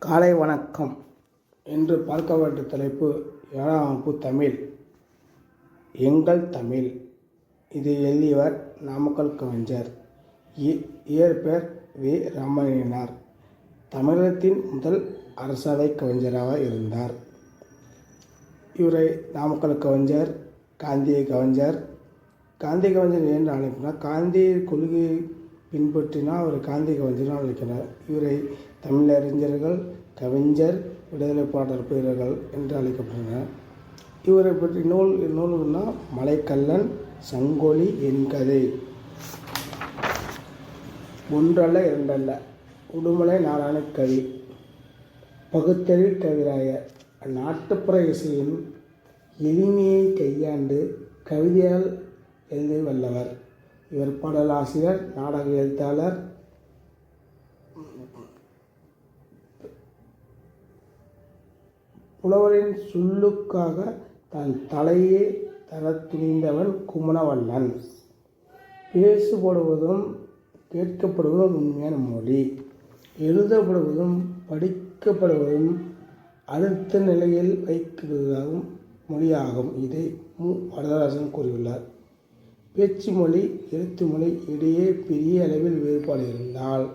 காலை வணக்கம் என்று பார்க்க வேண்டிய தலைப்பு ஏழாம் வகுப்பு தமிழ். எங்கள் தமிழ். இது எழுதியவர் நாமக்கல் கவிஞர். இ- இயற்பெயர் வி. ராமலிங்கனார். தமிழகத்தின் முதல் அரசவை கவிஞராக இருந்தார். இவரை நாமக்கல் கவிஞர் காந்திய கவிஞர். காந்தி கவிஞர் என்று அழைப்பினார். காந்தி கொள்கையை பின்பற்றினால் அவர் காந்தி கவிஞராக அழைக்கிறார் இவரை தமிழறிஞர்கள் கவிஞர் விடுதலை பாடல் வீரர்கள் என்று அழைக்கப்படுகிறார் இவரை பற்றி நூல் நூல்னா மலைக்கல்லன் சங்கொலி என் கதை. ஒன்றல்ல இரண்டல்ல. உடுமலை நாராயண கவி. பகுத்தறிவு கவிராயர் நாட்டுப்புற இசையின் எளிமையை கையாண்டு கவிதையால் எழுதி வல்லவர். இவர் பாடலாசிரியர் நாடக எழுத்தாளர் புலவரின் சொல்லுக்காக தன் தலையே தர துணிந்தவன் குமணவல்லன். பேசுபடுவதும் கேட்கப்படுவதும் உண்மையான மொழி. எழுதப்படுவதும் படிக்கப்படுவதும் அடுத்த நிலையில் வைக்கப்படுவதாகவும் மொழியாகும். இதை மு. வரதராசன் கூறியுள்ளார். பேச்சு மொழி எழுத்து மொழி இடையே பெரிய அளவில் வேறுபாடு இருந்தால்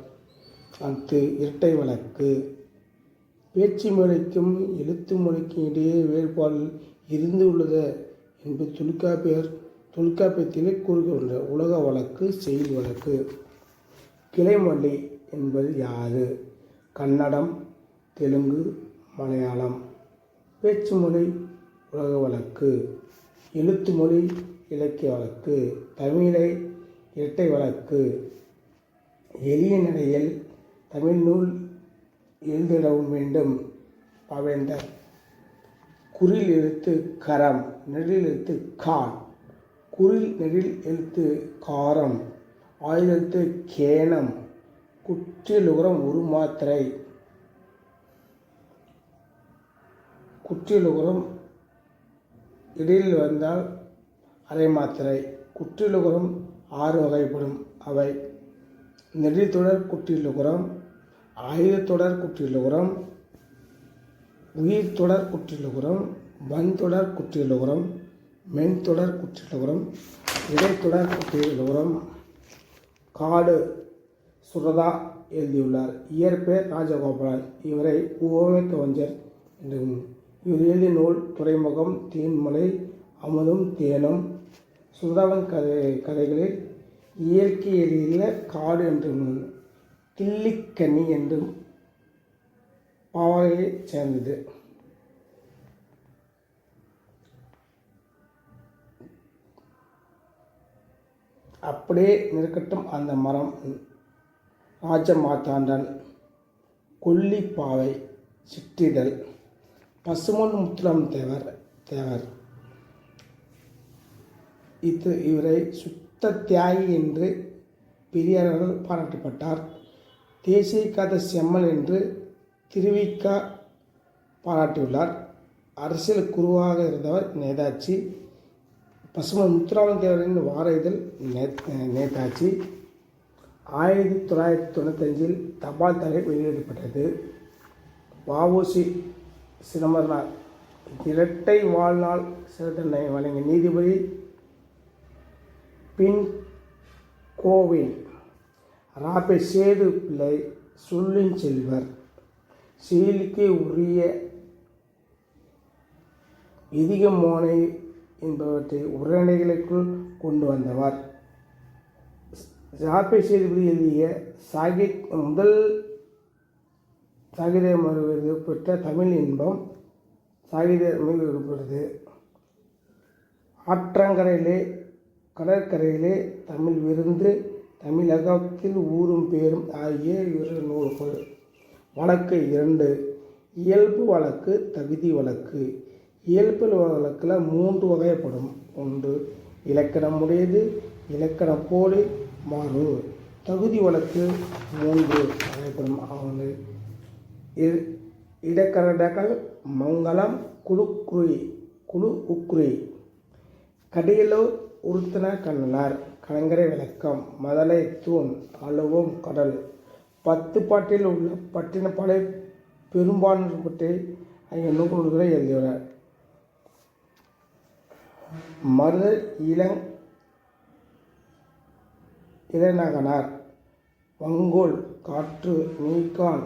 அது இரட்டை வழக்கு. பேச்சு மொழிக்கும் எழுத்து மொழிக்கும் இடையே வேறுபாடு இருந்து உள்ளது என்பது தொல்காப்பியர் தொல்காப்பியத்திலே கூறுகின்ற உலக வழக்கு செயல் வழக்கு. கிளைமொழி என்பது யாது கன்னடம் தெலுங்கு மலையாளம். பேச்சு மொழி உலக வழக்கு. எழுத்து மொழி இலக்கிய வழக்கு. தமிழை இரட்டை வழக்கு. எளிய நடையில் தமிழ் நூல் எழுதிடவும் வேண்டும். பவேந்தர். குறில் எழுத்து கரம் நெடில் எழுத்து கான் குறில் நெடில் எழுத்து காரம். ஆயுத எழுத்து கேனம் குற்றிலுகரம் ஒரு மாத்திரை. குற்றிலுகரம் இடையில் வந்தால் அரை மாத்திரை. குற்றிலுகரம் ஆறு வகைப்படும். அவை நெடில்தொடர் குற்றிலுகரம் ஆயுதத்தொடர் குற்றிலுகரம் உயிர்த்தொடர் உரம் வன்தொடர் தொடர் மென்தொடர் உரம் இடைத்தொடர் குற்றிலுகரம். காடு சுரதா எழுதியுள்ளார். இயற்பெயர் ராஜகோபாலன். இவரை உவமை கவஞ்சர் என்றும் இவர் எழுதிய நூல் துறைமுகம் தேன்மலை அமுதும் தேனும். சுரதாவின் கதை கதைகளில் இயற்கை எழுதிய காடு என்று கிள்ளிக்கனி என்றும் பாவகையைச் சேர்ந்தது. அப்படியே நிற்கட்டும் அந்த மரம். ராஜமாத்தாண்டன் கொல்லிப்பாவை சிற்றிதழ். பசுமன் முத்துராம் தேவர் தேவர். இது இவரை சுத்த தியாகி என்று பெரியாரால் பாராட்டப்பட்டார். தேசிய காதசி செம்மல் என்று திருவிக்கா பாராட்டியுள்ளார். அரசியல் குருவாக இருந்தவர் நேதாஜி பசுமன் முத்துராமன் தேவரின் வார இதழ் நே- நேதாஜி. ஆயிரத்தி தொள்ளாயிரத்தி தொண்ணூத்தஞ்சில் தபால் தலை வெளியிடப்பட்டது. வஉசி சிதம்பரனார் இரட்டை வாழ்நாள் சிறை தண்டனை வழங்கிய நீதிபதி பின் கோவில் ராபே சேது பிள்ளை சொல்லின் செல்வர். செயலுக்கே உரிய இதிக மோனை என்பவற்றை உரைநடைகளுக்குள் கொண்டு வந்தவர். ராபே சேதுபதி எழுதிய சாகித் முதல் சாகித்ய விருது பெற்ற தமிழ் இன்பம் சாகித்ய விருது ஆற்றங்கரையிலே கடற்கரையிலே தமிழ் விருந்து தமிழகத்தில் ஊரும் பேரும் ஆகிய இரு நூல்கள் வழக்கு இரண்டு. இயல்பு வழக்கு தகுதி வழக்கு. இயல்பு வழக்கில் மூன்று வகைப்படும். ஒன்று இலக்கணம் உடையது. இலக்கணம் போலி மாறு. தகுதி வழக்கு மூன்று வகைப்படும். அவனு இ- இடக்கரடகள் மங்களம் குழுக்குறி குழு உக்குறி. கடியலூர் உறுத்தின கண்ணனார். கலங்கரை விளக்கம். மதலை தூண் அழுவும் கடல். பத்து பாட்டில் உள்ள பட்டினப்பாலை பெரும்பான்மை பற்றி அங்கே நூல்களை எழுதியுள்ளார். மருத இளங் இளநகனார் வங்கோல் காற்று நீக்கான்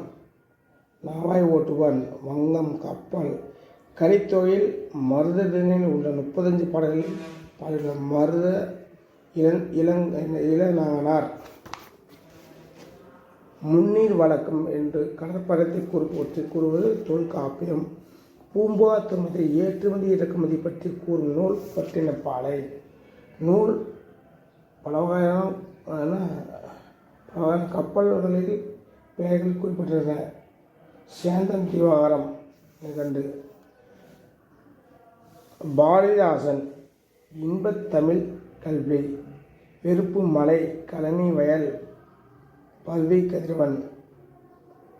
நாவாய் ஓட்டுவன் வங்கம் கப்பல். கலித்தொழில் மருதனில் உள்ள முப்பத்தஞ்சு பாடல்களில் பாடல்கள் மருத இளன் இளங் இளநகனார் முன்னீர் வழக்கம் என்று கடற்படத்தை குறிப்பிட்டு கூறுவது தொல்காப்பியம் பூம்பாத்துமதி ஏற்றுமதி இறக்குமதி பற்றி கூறும் நூல் பற்றின பாலை நூல் பல வகையான ஆன பல வகையான கப்பல்களில் பெயர்கள் குறிப்பிட்டிருந்தன சேந்தன் திவாகரம் நிகண்டு பாரதிதாசன் இன்பத்தமிழ் கல்வி வெறுப்பு மலை கழனி வயல் பல்வி கதிரவன்.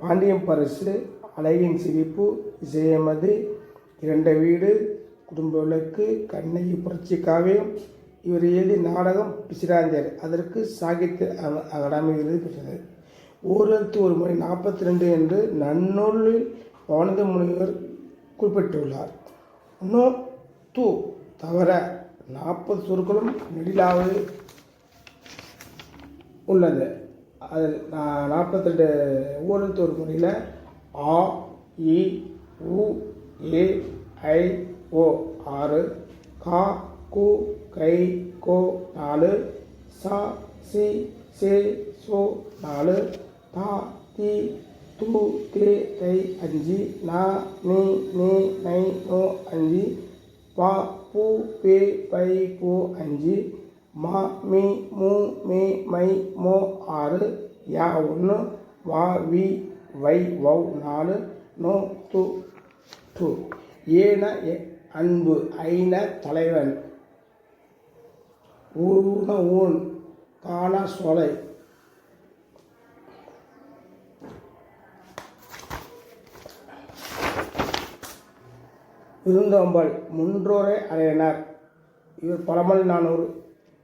பாண்டியம் பரிசு அழகின் சிரிப்பு இசையமது இரண்ட வீடு குடும்ப விளக்கு கண்ணகி புரட்சி காவியம் இவர் எழுதி நாடகம் பிசிராந்தியர் அதற்கு சாகித்ய அக- அகாடமி விருது பெற்றது. ஓரெழுத்து ஒரு மணி நாற்பத்தி ரெண்டு என்று நன்னூலில் பவனந்த முனிவர் குறிப்பிட்டுள்ளார். இன்னும் தூ தவிர நாற்பது சொற்களும் நெடிலாவது உள்ளது. அது நாற்பத்தி ரெண்டு ஊழல் முறையில் ஆ இ உ ஏ ஐ ஓ ஆறு கா கு கை கோ நாலு சா சி சே சோ நாலு தா தி து தே தை அஞ்சு நா நீ நீ நை நோ அஞ்சு பா பூ பே பை பூ அஞ்சு மா மீ மூ மே மை மோ ஆறு யா ஒன்று வா வி வை வௌ நாலு நோ து டு ஏன எ- அன்பு ஐன தலைவன். ஊன ஊன் காண சோலை. விருந்தோம்பல் முன்றோரை அடையினர். இவர் பழமல் நானூறு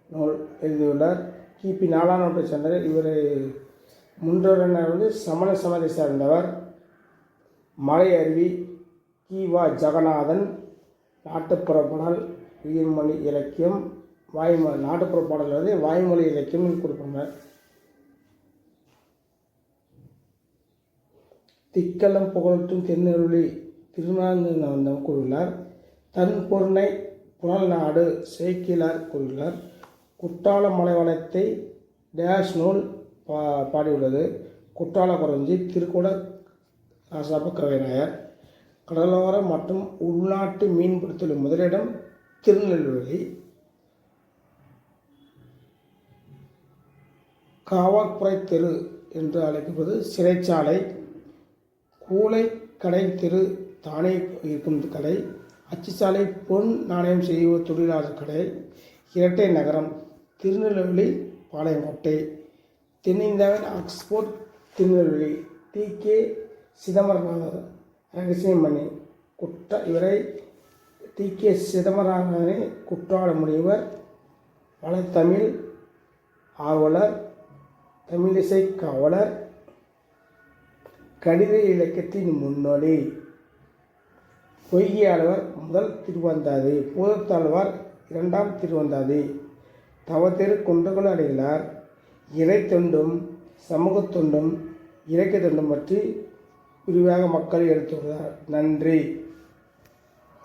நூல் எழுதியுள்ளார். கிபி நாலாம் நூற்றை சேர்ந்தவர் இவர் முன்றோரனர் வந்து சமண சமயத்தை சேர்ந்தவர். மலை அருவி கிவா ஜெகநாதன். நாட்டுப்புற பாடல் உயிர்மொழி இலக்கியம். வாய்மொழி நாட்டுப்புற பாடல் வந்து வாய்மொழி இலக்கியம்னு கொடுப்பாங்க திக்கலம் புகழ்த்தும் தென்னருளி திருநாந்தம் கூறுகிறார் தன் பொருணை புனல் நாடு சேக்கிலார் கூறுகிறார் குற்றால மலைவளத்தை டேஷ் நூல் பா பாடியுள்ளது. குற்றால குறைஞ்சி திருக்குட ராசாப கவிநாயர் கடலோர மற்றும் உள்நாட்டு மீன்பிடித்தல் முதலிடம் திருநெல்வேலி. காவாக்புரை தெரு என்று அழைக்கப்படுவது சிறைச்சாலை. கூலை கடை தெரு தானே இருக்கும் கடை அச்சுச்சாலை பொன் நாணயம் செய்வோர் தொழிலாளர் கடை. இரட்டை நகரம் திருநெல்வேலி பாளையங்கோட்டை. தென்னிந்தியாவின் Oxford Tirunelveli. T. K. Chidambaranathar Rasikamani. குற்ற இவரை டி. கே. சிதம்பரநாதனை குற்றால முனிவர் வளத்தமிழ் ஆர்வலர் தமிழிசை காவலர் கடித இலக்கியத்தின் முன்னோடி. பொய்கையாளவர் முதல் திருவந்தாதி பூதத்தாழ்வார் இரண்டாம் திருவந்தாதி. தவத்திரு குன்றகுல அடிகளார். இறை தொண்டும் சமூக தொண்டும் இலக்கிய தொண்டும் பற்றி விரிவாக மக்கள் எடுத்துள்ளார் நன்றி.